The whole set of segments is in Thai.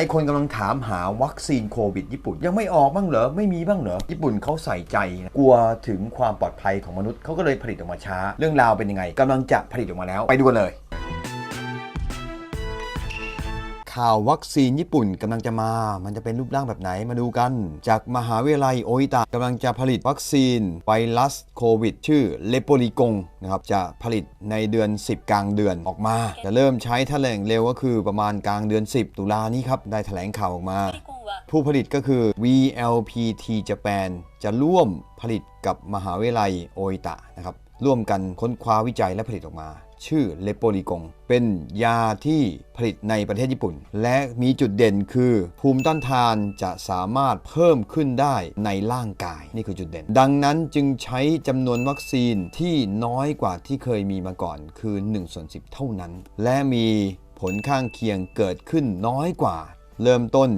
ไอคนกำลังถามหาวัคซีนโควิดญี่ปุ่น ยังไม่ออกบ้างเหรอ ไม่มีบ้างเหรอ ญี่ปุ่นเขาใส่ใจนะกลัวถึงความปลอดภัยของมนุษย์เขาก็เลยผลิตออกมาช้า เรื่องราวเป็นยังไงกำลังจะผลิตออกมาแล้ว ไปดูกันเลย่าววัคซีนญี่ปุ่นกำลังจะมา มันจะเป็นรูปร่างแบบไหนมาดูกัน จากมหาวิทยาลัยโอิตะกำลังจะผลิตวัคซีนไวรัสโควิด ชื่อเลโปลิกงนะครับจะผลิตในเดือน 10 กลางเดือนออกมา จะเริ่มใช้แถลงเร็วก็คือประมาณกลางเดือน 10 ตุลานี้ครับได้แถลงข่าวออกมา ผู้ผลิตก็คือ VLPT Japan จะร่วมผลิตกับมหาวิทยาลัยโอิตะนะครับร่วมกันค้นคว้าวิจัยและผลิตออกมา ชื่อเลโปลิกงเป็นยาที่ผลิตในประเทศญี่ปุ่น และมีจุดเด่นคือภูมิต้านทานจะสามารถเพิ่มขึ้นได้ในร่างกาย นี่คือจุดเด่น ดังนั้นจึงใช้จำนวนวัคซีนที่น้อยกว่าที่เคยมีมาก่อนคือ1ส่วน10 เท่านั้น และมีผลข้างเคียงเกิดขึ้นน้อยกว่า เริ่มต้น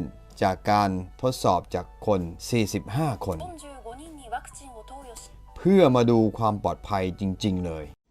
จากการทดสอบจากคน 45 คน เพื่อมาดูความปลอดภัยจริง ๆ เลย